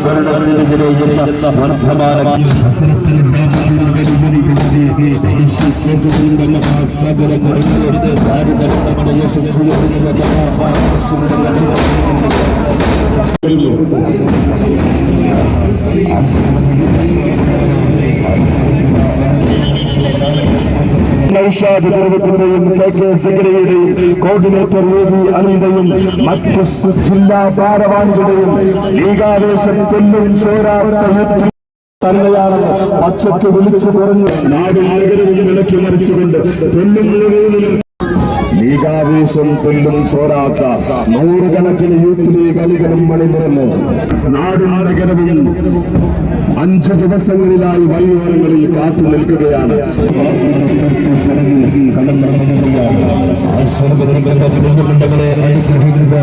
ഭരണത്തിനെതിരെ എന്ന വർദ്ധമാന ഹസരത്തിന് സാമത്തിന് വെല്ലുവിളിക്കുന്നത് നൌഷാദ് ഗർവത്തിന്റെയും കെ കെ സെക്രട്ടറിയുടെയും കോർഡിനേറ്റർ എ വി അനിന്റെയും മറ്റു ജില്ലാ ഭാരവാഹികളുടെയും ലീഗാവേശം തെല്ലും ചോരാത്ത തന്നെയാണെന്ന് പച്ചയ്ക്ക് വിളിച്ചു കുറഞ്ഞു നാട് നഗരവും വിലക്കി മറിച്ചുകൊണ്ട് തെല്ലും മുഴുവനും ലീഗാവേശം തെല്ലും ചോരാത്ത നൂറുകണക്കിന് യൂത്ത് ലീഗ് അണികളും മണിനിറന്ന് നാടും നഗരവും അഞ്ച് ദിവസങ്ങളിലായി വൈകുന്നേരങ്ങളിൽ കാത്തു നിൽക്കുകയാണ്. അനുഗ്രഹിക്കുക.